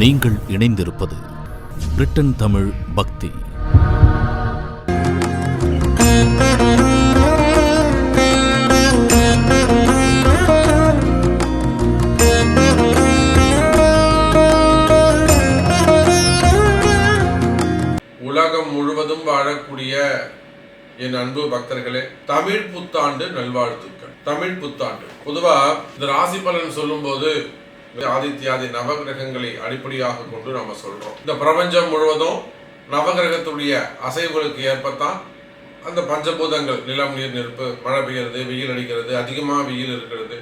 நீங்கள் இணைந்திருப்பது பிரிட்டன் தமிழ் பக்தி. உலகம் முழுவதும் வாழக்கூடிய என் அன்பு பக்தர்களே தமிழ் புத்தாண்டு நல்வாழ்த்துக்கள். தமிழ் புத்தாண்டு. பொதுவா இந்த ராசி பலன் சொல்லும்போது ஆதித்யாதி நவகிரகங்களை அடிப்படையாக கொண்டு நம்ம சொல்றோம். இந்த பிரபஞ்சம் முழுவதும் நவகிரகத்துடைய அசைவுகளுக்கு ஏற்பத்தான் அந்த பஞ்சபூதங்கள் நிலம் நீர் நெருப்பு மழை பெய்யறது வெயில் அடிக்கிறது அதிகமாக வெயில் இருக்கிறது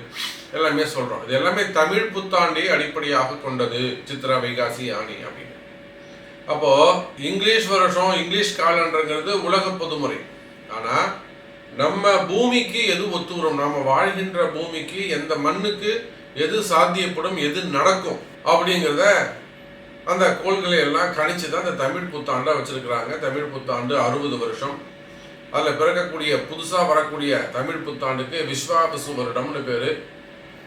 எல்லாமே சொல்றோம். இது எல்லாமே தமிழ் புத்தாண்டை அடிப்படையாக கொண்டது. சித்ரா வைகாசி ஆணி அப்படின்னு. அப்போ இங்கிலீஷ் வருஷம் இங்கிலீஷ் காலண்டருங்கிறது உலக பொதுமுறை. ஆனா நம்ம பூமிக்கு எது ஒத்து வரும்? நாம வாழ்கின்ற பூமிக்கு எந்த மண்ணுக்கு எது சாத்தியப்படும் எது நடக்கும் அப்படிங்கிறத அந்த கோள்களை எல்லாம் கணிச்சு தான் இந்த தமிழ் புத்தாண்டை வச்சிருக்கிறாங்க. தமிழ் புத்தாண்டு அறுபது வருஷம். அதில் பிறக்கக்கூடிய புதுசாக வரக்கூடிய தமிழ் புத்தாண்டுக்கு விஸ்வாபிசு வருடம்னு பேர்.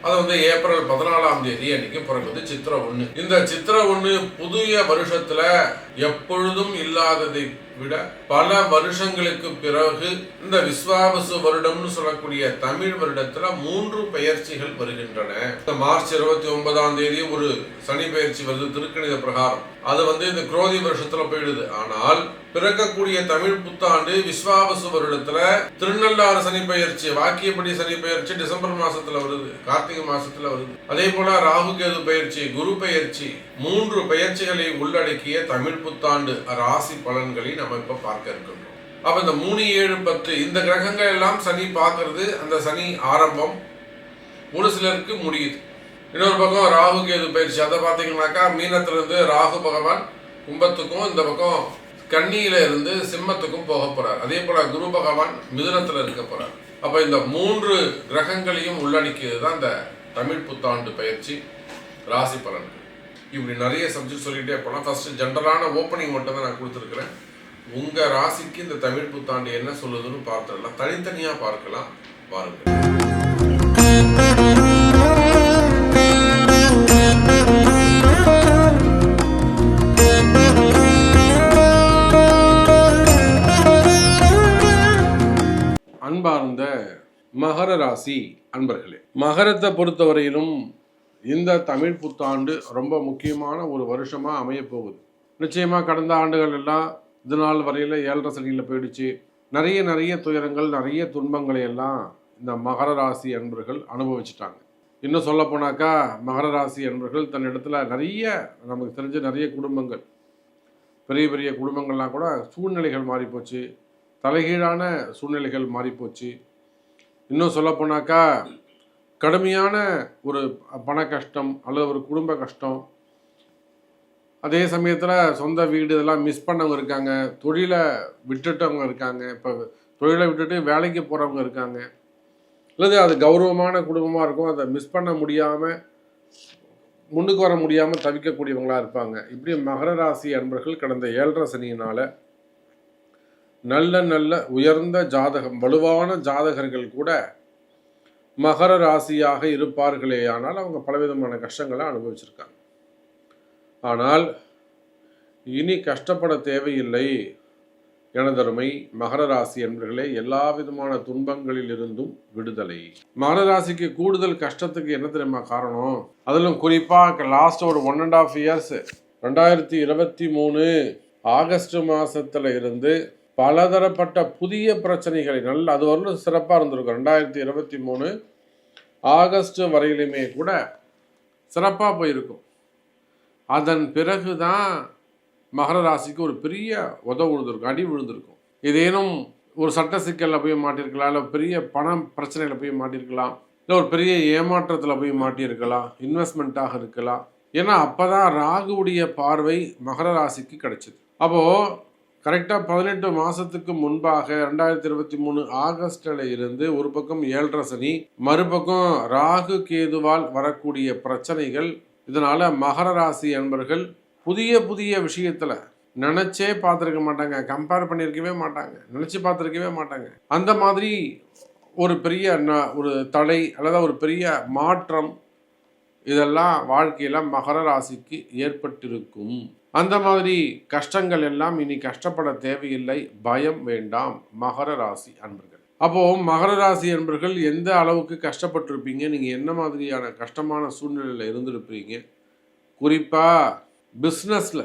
அது வந்து ஏப்ரல் பதினாலாம் தேதி அன்னைக்கு பிறகுது சித்திரை ஒன்று இந்த சித்திரை ஒன்று புதிய வருஷத்தில் எப்பொழுதும் இல்லாததை விட பல வருஷங்களுக்கு பிறகு இந்த விஸ்வாவசு வருடம்னு சொல்லக்கூடிய தமிழ் வருடத்துல மூன்று பெயர்ச்சிகள் வருகின்றன. இந்த மார்ச் இருபத்தி ஒன்பதாம் தேதி ஒரு சனி பெயர்ச்சி வருது திருக்கணித பிரகாரம். அது வந்து இந்த குரோதி வருஷத்துல போயிடுது. ஆனால் பிறக்கக்கூடிய தமிழ் புத்தாண்டு விஸ்வாவசு வருடத்துல திருநள்ளாறு சனி பெயர்ச்சி வாக்கியப்படி சனி பெயர்ச்சி டிசம்பர் மாசத்துல வருது கார்த்திகை மாசத்துல வருது. அதே போல ராகு கேது பயிற்சி குரு பயிற்சி மூன்று பயிற்சிகளை உள்ளடக்கிய தமிழ் புத்தாண்டு ராசி பலன்களை நம்ம இப்ப பார்க்க இருக்கின்றோம். அப்ப இந்த மூணு ஏழு பத்து இந்த கிரகங்கள் எல்லாம் சனி பார்க்கறது அந்த சனி ஆரம்பம் ஒரு சிலருக்கு முடியுது. இன்னொரு பக்கம் ராகு கேது பயிற்சி. அதை பார்த்தீங்கன்னாக்கா மீனத்துல இருந்து ராகு பகவான் கும்பத்துக்கும் இந்த பக்கம் கன்னியில இருந்து சிம்மத்துக்கும் போக போறார். அதே போல குரு பகவான் மிதுனத்துல இருக்க போறார். அப்ப இந்த மூன்று கிரகங்களையும் உள்ளடக்கியது தான் இந்த தமிழ் புத்தாண்டு பயிற்சி. ராசி பலன்கள். இப்படி நிறைய சப்ஜெக்ட் சொல்லிகிட்டே போகலாம் ஃபர்ஸ்ட் ஜென்ரலான ஓப்பனிங் மட்டும் தான் நான் கொடுத்துருக்குறேன். உங்க ராசிக்கு இந்த தமிழ் புத்தாண்டு என்ன சொல்லுதுன்னு பார்த்துடலாம். தனித்தனியாக பார்க்கலாம். பாருங்கள். மகர ராசி அன்பர்களே மகரத்தை பொறுத்தவரையிலும் இந்த தமிழ் புத்தாண்டு ரொம்ப முக்கியமான ஒரு வருஷமாக அமைய போகுது. நிச்சயமாக கடந்த ஆண்டுகள் எல்லாம் இது நாள் வரையில் ஏழரை சனியில் போயிடுச்சு. நிறைய நிறைய துயரங்கள் நிறைய துன்பங்களை எல்லாம் இந்த மகர ராசி அன்பர்கள் அனுபவிச்சிட்டாங்க. இன்னும் சொல்ல போனாக்கா மகர ராசி அன்பர்கள் தன்னிடத்துல நிறைய நமக்கு தெரிஞ்ச நிறைய குடும்பங்கள். பெரிய பெரிய குடும்பங்கள்லாம் கூட சூழ்நிலைகள் மாறிப்போச்சு. தலைகீழான சூழ்நிலைகள் மாறிப்போச்சு. இன்னும் சொல்ல போனாக்கா கடுமையான ஒரு பண கஷ்டம் அல்லது ஒரு குடும்ப கஷ்டம். அதே சமயத்தில் சொந்த வீடு இதெல்லாம் மிஸ் பண்ணவங்க இருக்காங்க. தொழிலை விட்டுட்டவங்க இருக்காங்க. இப்போ தொழிலை விட்டுட்டு வேலைக்கு போகிறவங்க இருக்காங்க. அல்லது அது கௌரவமான குடும்பமாக இருக்கும். அதை மிஸ் பண்ண முடியாமல் முன்னுக்கு வர முடியாமல் தவிக்கக்கூடியவங்களாக இருப்பாங்க. இப்படி மகர ராசி அன்பர்கள் கடந்த ஏழரை சனியினால் நல்ல நல்ல உயர்ந்த ஜாதகம் வலுவான ஜாதகர்கள் கூட மகர ராசியாக இருப்பார்களேயானால் அவங்க பலவிதமான கஷ்டங்களை அனுபவிச்சிருக்காங்க. ஆனால் இனி கஷ்டப்பட தேவையில்லை. எனதருமை மகர ராசி என்பர்களே எல்லா விதமான துன்பங்களில் இருந்தும் விடுதலை. மகர ராசிக்கு கூடுதல் கஷ்டத்துக்கு என்ன தெரியுமா காரணம்? அதிலும் குறிப்பாக லாஸ்ட் ஒரு ஒன் அண்ட் ஆஃப் இயர்ஸ் ரெண்டாயிரத்தி இருபத்தி மூணு ஆகஸ்ட் மாசத்துல இருந்து பலதரப்பட்ட புதிய பிரச்சனைகளை நல்ல அது வரலும் சிறப்பாக இருந்திருக்கும். ரெண்டாயிரத்தி இருபத்தி மூணு ஆகஸ்ட் வரையிலுமே கூட சிறப்பாக போயிருக்கும். அதன் பிறகு தான் மகர ராசிக்கு ஒரு பெரிய உதவு விழுந்திருக்கும் அடி விழுந்திருக்கும். இதேனும் ஒரு சட்ட சிக்கலில் போய் மாட்டிருக்கலாம் இல்லை பெரிய பணம் பிரச்சனையில் போய் மாட்டியிருக்கலாம் இல்லை ஒரு பெரிய ஏமாற்றத்தில் போய் மாட்டியிருக்கலாம் இன்வெஸ்ட்மெண்ட்டாக இருக்கலாம். ஏன்னா அப்போ தான் ராகுவுடைய பார்வை மகர ராசிக்கு கிடைச்சிது. அப்போது கரெக்டாக பதினெட்டு மாதத்துக்கு முன்பாக ரெண்டாயிரத்தி இருபத்தி மூணு ஆகஸ்டில் இருந்து ஒரு பக்கம் ஏழரை சனி மறுபக்கம் ராகு கேதுவால் வரக்கூடிய பிரச்சனைகள். இதனால் மகர ராசி என்பர்கள் புதிய புதிய விஷயத்தில் நினச்சே பார்த்துருக்க மாட்டாங்க. கம்பேர் பண்ணியிருக்கவே மாட்டாங்க. நினச்சி பார்த்துருக்கவே மாட்டாங்க. அந்த மாதிரி ஒரு பெரிய ஒரு தடை அல்லது ஒரு பெரிய மாற்றம் இதெல்லாம் வாழ்க்கையில் மகர ராசிக்கு ஏற்பட்டிருக்கும். அந்த மாதிரி கஷ்டங்கள் எல்லாம் இனி கஷ்டப்பட தேவையில்லை. பயம் வேண்டாம். மகர ராசி அன்பர்கள். அப்போ மகர ராசி அன்பர்கள் எந்த அளவுக்கு கஷ்டப்பட்டிருப்பீங்க? நீங்க என்ன மாதிரியான கஷ்டமான சூழ்நிலையில் இருந்திருப்பீங்க? குறிப்பா பிஸ்னஸ்ல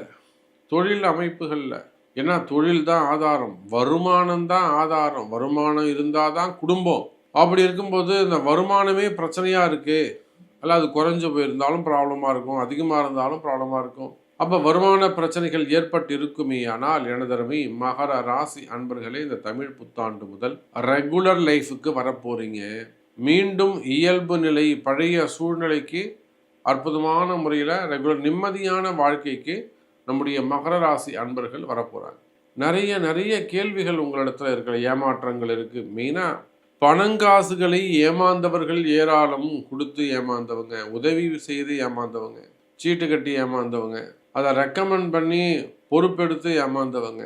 தொழில் அமைப்புகளில். ஏன்னா தொழில் தான் ஆதாரம். வருமானம் தான் ஆதாரம். வருமானம் இருந்தால் தான் குடும்பம். அப்படி இருக்கும்போது இந்த வருமானமே பிரச்சனையாக இருக்குது அல்ல அது குறைஞ்சு போயிருந்தாலும் ப்ராப்ளமாக இருக்கும். அதிகமாக இருந்தாலும் ப்ராப்ளமாக இருக்கும். அப்போ வருமான பிரச்சனைகள் ஏற்பட்டு இருக்குமே ஆனால் எனதருமை மகர ராசி அன்பர்களே இந்த தமிழ் புத்தாண்டு முதல் ரெகுலர் லைஃபுக்கு வரப்போறீங்க. மீண்டும் இயல்பு நிலை பழைய சூழ்நிலைக்கு அற்புதமான முறையில் ரெகுலர் நிம்மதியான வாழ்க்கைக்கு நம்முடைய மகர ராசி அன்பர்கள் வரப்போகிறாங்க நிறைய நிறைய கேள்விகள் உங்களிடத்துல இருக்கிற ஏமாற்றங்கள் இருக்குது மெயினாக பணங்காசுகளை ஏமாந்தவர்கள் ஏராளம் கொடுத்து ஏமாந்தவங்க உதவி செய்து ஏமாந்தவங்க சீட்டு கட்டி ஏமாந்தவங்க அதை ரெக்கமெண்ட் பண்ணி பொறுப்பெடுத்து ஏமாந்தவங்க.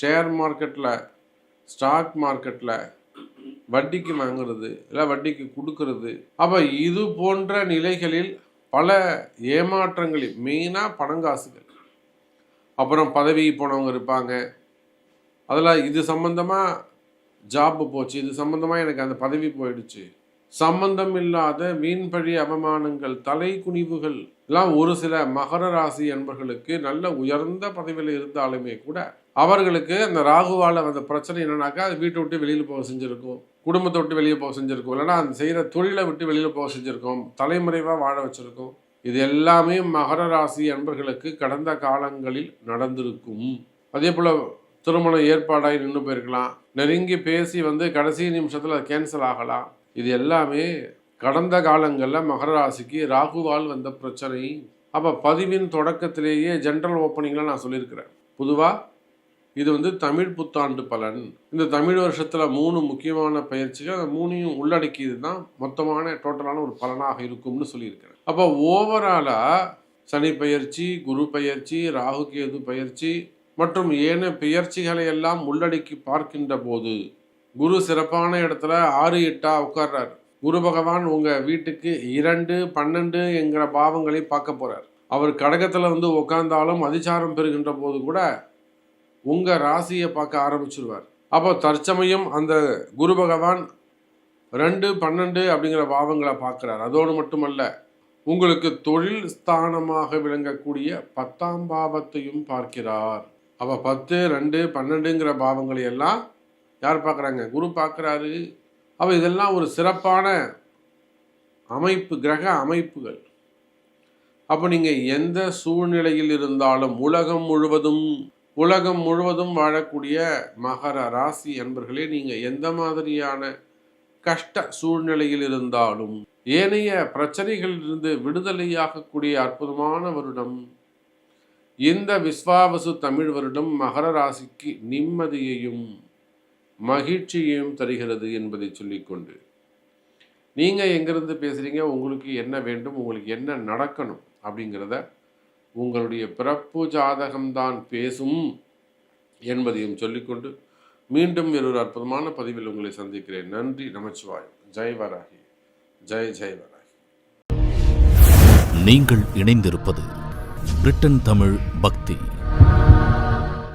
ஷேர் மார்க்கெட்டில் ஸ்டாக் மார்க்கெட்டில் வட்டிக்கு வாங்குறது இல்லை வட்டிக்கு கொடுக்கறது. அப்போ இது போன்ற நிலைகளில் பல ஏமாற்றங்களில் மெயினாக பணங்காசுகள். அப்புறம் பதவி போனவங்க இருப்பாங்க. அதில் இது சம்மந்தமாக ஜாப் போச்சு இது சம்மந்தமாக எனக்கு அந்த பதவி போயிடுச்சு. சம்பந்தம் இல்லாத வீண்பழி அவமானங்கள் தலை குனிவுகள் எல்லாம் ஒரு சில மகர ராசி என்பர்களுக்கு நல்ல உயர்ந்த பதவியில் இருந்தாலுமே கூட அவர்களுக்கு அந்த ராகுவால வந்த பிரச்சனை என்னன்னாக்கா அது வீட்டை விட்டு வெளியில் போக செஞ்சிருக்கும் குடும்பத்தை விட்டு வெளியே போக செஞ்சிருக்கும் இல்லைன்னா அந்த செய்கிற தொழிலை விட்டு வெளியில் போக செஞ்சிருக்கோம் தலைமுறைவாக வாழ வச்சிருக்கோம். இது எல்லாமே மகர ராசி அன்பர்களுக்கு கடந்த காலங்களில் நடந்திருக்கும். அதே போல் திருமணம் ஏற்பாடாகி நின்று போயிருக்கலாம். நெருங்கி பேசி வந்து கடைசி நிமிஷத்தில் அது கேன்சல் ஆகலாம். இது எல்லாமே கடந்த காலங்களில் மகர ராசிக்கு ராகுவால் வந்த பிரச்சனை. அப்போ பதிவின் தொடக்கத்திலேயே ஜென்ரல் ஓப்பனிங்கில் நான் சொல்லியிருக்கிறேன். பொதுவாக இது வந்து தமிழ் புத்தாண்டு பலன். இந்த தமிழ் வருஷத்தில் மூணு முக்கியமான பயிற்சிகள் அந்த மூணையும் உள்ளடக்கியது தான் மொத்தமான டோட்டலான ஒரு பலனாக இருக்கும்னு சொல்லியிருக்கிறேன். அப்போ ஓவராலாக சனி பயிற்சி குரு பயிற்சி ராகு கேது பயிற்சி மற்றும் ஏன பெயர்ச்சிகளை எல்லாம் உள்ளடக்கி பார்க்கின்ற போது குரு சிறப்பான இடத்துல ஆறு எட்டா உட்கார்றார். குரு பகவான் உங்க வீட்டுக்கு இரண்டு பன்னெண்டு என்கிற பாவங்களை பார்க்க போறார். அவர் கடகத்துல வந்து உட்கார்ந்தாலும் அதிசாரம் பெறுகின்ற போது கூட உங்க ராசியை பார்க்க ஆரம்பிச்சிருவார். அப்போ தற்சமயம் அந்த குரு பகவான் ரெண்டு பன்னெண்டு அப்படிங்கிற பாவங்களை பார்க்குறார். அதோடு மட்டுமல்ல உங்களுக்கு தொழில் ஸ்தானமாக விளங்கக்கூடிய பத்தாம் பாவத்தையும் பார்க்கிறார். அப்போ பத்து ரெண்டு பன்னெண்டுங்கிற பாவங்களை எல்லாம் யார் பார்க்குறாங்க? குரு பார்க்குறாரு. அப்போ இதெல்லாம் ஒரு சிறப்பான அமைப்பு கிரக அமைப்புகள். அப்போ நீங்கள் எந்த சூழ்நிலையில் இருந்தாலும் உலகம் முழுவதும் உலகம் முழுவதும் வாழக்கூடிய மகர ராசி என்பர்களே நீங்கள் எந்த மாதிரியான கஷ்ட சூழ்நிலையில் இருந்தாலும் ஏனைய பிரச்சனைகளிலிருந்து விடுதலையாகக்கூடிய அற்புதமான வருடம். இந்த விஸ்வாவசு தமிழ் வருடம் மகர ராசிக்கு நிம்மதியையும் மகிழ்ச்சியையும் தருகிறது என்பதை சொல்லிக்கொண்டு. நீங்கள் எங்கேருந்து பேசுகிறீங்க உங்களுக்கு என்ன வேண்டும்? உங்களுக்கு என்ன நடக்கணும்? அப்படிங்கிறத உங்களுடைய பிறப்பு ஜாதகம்தான் பேசும் என்பதையும் சொல்லிக்கொண்டு மீண்டும் ஒரு அற்புதமான பதிவில் உங்களை சந்திக்கிறேன். நன்றி நமச்சிவாய் ஜெய் வராகி. ஜெய் ஜெய் வராகி. நீங்கள் இணைந்திருப்பது பிரிட்டன் தமிழ் பக்தி.